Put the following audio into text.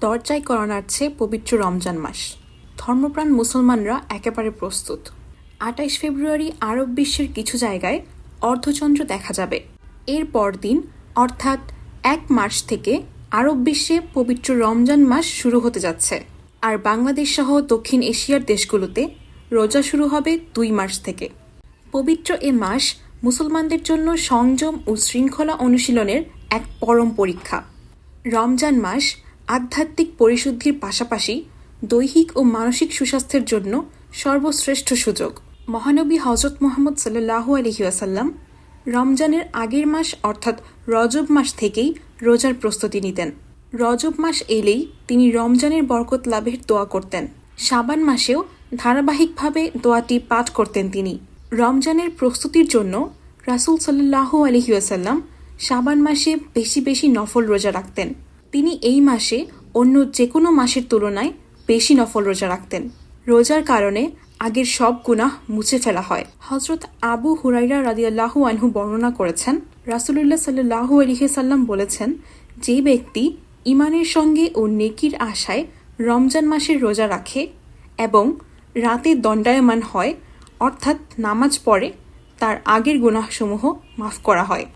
দরজায় করা নাড়ছে পবিত্র রমজান মাস। ধর্মপ্রাণ মুসলমানরা একেবারে প্রস্তুত। আটাইশ ফেব্রুয়ারি আরব বিশ্বের কিছু জায়গায় অর্ধচন্দ্র দেখা যাবে। এর পরদিন, অর্থাৎ এক মার্চ থেকে আরব বিশ্বে পবিত্র রমজান মাস শুরু হতে যাচ্ছে। আর বাংলাদেশ সহ দক্ষিণ এশিয়ার দেশগুলোতে রোজা শুরু হবে দুই মার্চ থেকে। পবিত্র এ মাস মুসলমানদের জন্য সংযম ও শৃঙ্খলা অনুশীলনের এক পরম পরীক্ষা। রমজান মাস আধ্যাত্মিক পরিশুদ্ধির পাশাপাশি দৈহিক ও মানসিক সুস্বাস্থ্যের জন্য সর্বশ্রেষ্ঠ সুযোগ। মহানবী হজরত মোহাম্মদ সাল্লাহু আলহিউসাল্লাম রমজানের আগের মাস অর্থাৎ রজব মাস থেকেই রোজার প্রস্তুতি নিতেন। রজব মাস এলেই তিনি রমজানের বরকত লাভের দোয়া করতেন। শাবান মাসেও ধারাবাহিকভাবে দোয়াটি পাঠ করতেন তিনি। রমজানের প্রস্তুতির জন্য রাসূল সাল্লাহু আলহিউসাল্লাম শাবান মাসে বেশি বেশি নফল রোজা রাখতেন। তিনি এই মাসে অন্য যে কোনো মাসের তুলনায় বেশি নফল রোজা রাখতেন। রোজার কারণে আগের সব গুনাহ মুছে ফেলা হয়। হজরত আবু হুরাইরা রাদিয়াল্লাহু আনহু বর্ণনা করেছেন, রাসূলুল্লাহ সাল্লাহু আলহিসাল্লাম বলেছেন, যে ব্যক্তি ইমানের সঙ্গে ও নেকির আশায় রমজান মাসের রোজা রাখে এবং রাতে দণ্ডায়মান হয়, অর্থাৎ নামাজ পড়ে, তার আগের গুনাহসমূহ মাফ করা হয়।